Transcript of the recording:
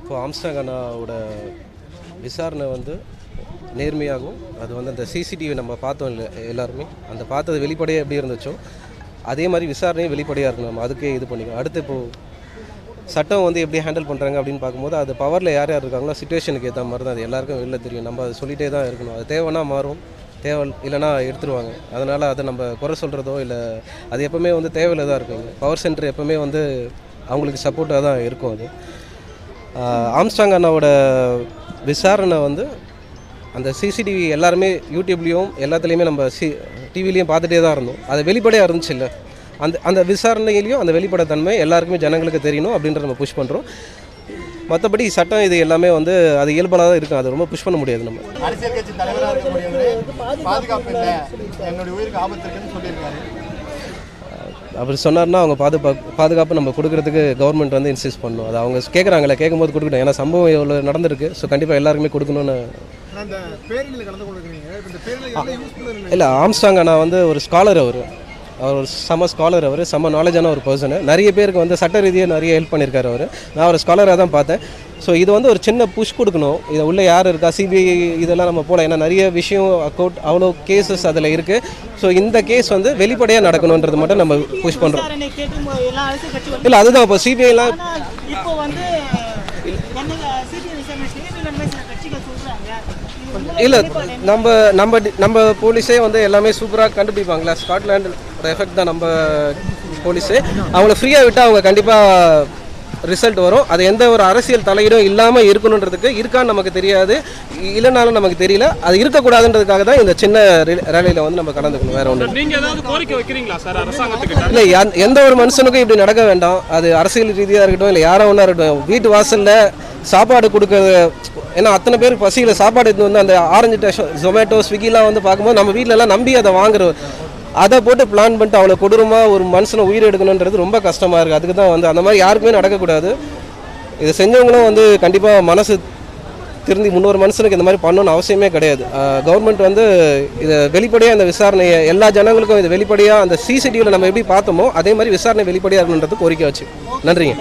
இப்போ ஆம்ஸ்டாங் அண்ணாவோட விசாரணை வந்து நேர்மையாகவும் அது வந்து அந்த சிசிடிவி நம்ம பார்த்தோம் இல்லை எல்லாருமே. அந்த பார்த்தது வெளிப்படையாக எப்படி இருந்துச்சோ அதே மாதிரி விசாரணையும் வெளிப்படையாக இருக்கணும். நம்ம அதுக்கே இது பண்ணிக்கணும். அடுத்து இப்போது சட்டம் வந்து எப்படி ஹேண்டில் பண்ணுறாங்க அப்படின்னு பார்க்கும்போது அது பவரில் யார் யார் இருக்காங்களோ சுச்சுவேஷனுக்கு ஏற்ற மாதிரி தான் அது. எல்லாருக்கும் வெளில தெரியும். நம்ம அதை சொல்லிகிட்டே தான் இருக்கணும். அது தேவைன்னா மாறும். தேவை இல்லைன்னா எடுத்துருவாங்க. அதனால் அதை நம்ம குறை சொல்கிறதோ இல்லை அது எப்போவுமே வந்து தேவையில் தான் இருக்குங்க பவர் சென்டர் எப்போவுமே வந்து அவங்களுக்கு சப்போர்ட்டாக தான் இருக்கும் அது. ஆம்ஸ்டாங் அண்ணாவோட விசாரணை வந்து அந்த சிசிடிவி எல்லாருமே யூடியூப்லேயும் எல்லாத்துலேயுமே நம்ம சி டிவிலையும் பார்த்துட்டே தான் இருந்தோம். அது வெளிப்படையாக இருந்துச்சு இல்லை அந்த அந்த விசாரணையிலையும் அந்த வெளிப்படைத்தன்மை எல்லாருக்குமே ஜனங்களுக்கு தெரியணும் அப்படின்றத நம்ம புஷ் பண்ணுறோம் மற்றபடி சட்டம் இது எல்லாமே வந்து அது இயல்பாக தான் இருக்கும். அது ரொம்ப புஷ் பண்ண முடியாது நம்ம. அரசியல் கட்சி தலைவராக இருக்கக்கூடியவர் பாதுகாப்பு இல்லை. என்னுடைய உயிருக்கு ஆபத்து இருக்குன்னு சொல்லியிருக்காரு. அவர் சொன்னார்னா அவங்க பாதுகா பாதுகாப்பு நம்ம கொடுக்கறதுக்கு கவர்மெண்ட் வந்து இன்சிஸ்ட் பண்ணணும் அது அவங்க கேட்குறாங்களே கேட்கும்போது கொடுக்கணும் ஏன்னா சம்பவம் இவ்வளோ நடந்திருக்கு. ஸோ கண்டிப்பாக எல்லாருக்குமே கொடுக்கணும்னு எவ்வளோ இல்லை ஆம்ஸ்டாங் அண்ணா வந்து ஒரு ஸ்காலர் அவர். அவர் ஒரு செம ஸ்காலர் அவர் செம்ம நாலேஜான ஒரு பர்சனு நிறைய பேருக்கு வந்து சட்ட ரீதியாக நிறைய ஹெல்ப் பண்ணியிருக்காரு அவர். நான் ஒரு ஸ்காலராக தான் பார்த்தேன். ஸோ இது வந்து ஒரு சின்ன புஷ் கொடுக்கணும். இதை உள்ளே யார் இருக்கா? சிபிஐ இதெல்லாம் நம்ம போகலாம் ஏன்னா நிறைய விஷயம் அக்கௌண்ட் அவ்வளோ கேசஸ் அதில் இருக்குது ஸோ இந்த கேஸ் வந்து வெளிப்படையாக நடக்கணுன்றது மட்டும் நம்ம புஷ் பண்ணுறோம் இல்லை அதுதான். இப்போ சிபிஐலாம் இப்போ வந்து இல்லை? நம்ம நம்ம நம்ம போலீஸே வந்து எல்லாமே சூப்பராக கண்டுபிடிப்பாங்களா ஸ்காட்லாண்டு எஃபெக்ட் தான் நம்ம போலீஸு அவங்கள ஃப்ரீயாக விட்டால் அவங்க கண்டிப்பாக ரிசல்ட் வரும். அது எந்த ஒரு அரசியல் தலையீடும் இல்லாமல் இருக்கணுன்றதுக்கு இருக்கான்னு நமக்கு தெரியாது. இல்லைனாலும் நமக்கு தெரியல. அது இருக்கக்கூடாதுன்றதுக்காக தான் இந்த சின்ன ரேலியில் வந்து நம்ம கலந்துக்கணும். வேற ஒன்று நீங்க ஏதாவது கோரிக்கை வைக்கிறீங்களா சார் அரசாங்கத்துக்கிட்ட? இல்லை எந்த ஒரு மனுஷனுக்கும் இப்படி நடக்க வேண்டாம். அது அரசியல் ரீதியாக இருக்கட்டும் இல்லை யாரோ ஒன்றா இருக்கட்டும். வீட்டு வாசலில் சாப்பாடு கொடுக்குறது ஏன்னா அத்தனை பேர் பசியில் சாப்பாடு எடுத்து வந்து அந்த ஆரஞ்சு டேஷன் ஜொமேட்டோ ஸ்விக்கிலாம் வந்து பார்க்கும்போது நம்ம வீட்டிலலாம் நம்பி அதை வாங்குறோம் அதை போட்டு பிளான் பண்ணிட்டு அவ்வளோ கொடூரமாக ஒரு மனுஷனை உயிர் எடுக்கணுன்றது ரொம்ப கஷ்டமாக இருக்குது அதுக்கு தான் வந்து அந்த மாதிரி யாருக்குமே நடக்கக்கூடாது. இதை செஞ்சவங்களும் வந்து கண்டிப்பாக மனசு திருந்தி முன்னொரு மனுஷனுக்கு இந்த மாதிரி பண்ணணும்னு அவசியமே கிடையாது. கவர்மெண்ட் வந்து இதை வெளிப்படையாக இந்த விசாரணையை எல்லா ஜனங்களுக்கும் இது வெளிப்படையாக அந்த சிசிடிவியில் நம்ம எப்படி பார்த்தோமோ அதே மாதிரி விசாரணை வெளிப்படையாக இருக்கணுன்றது கோரிக்கை வச்சு. நன்றிங்க.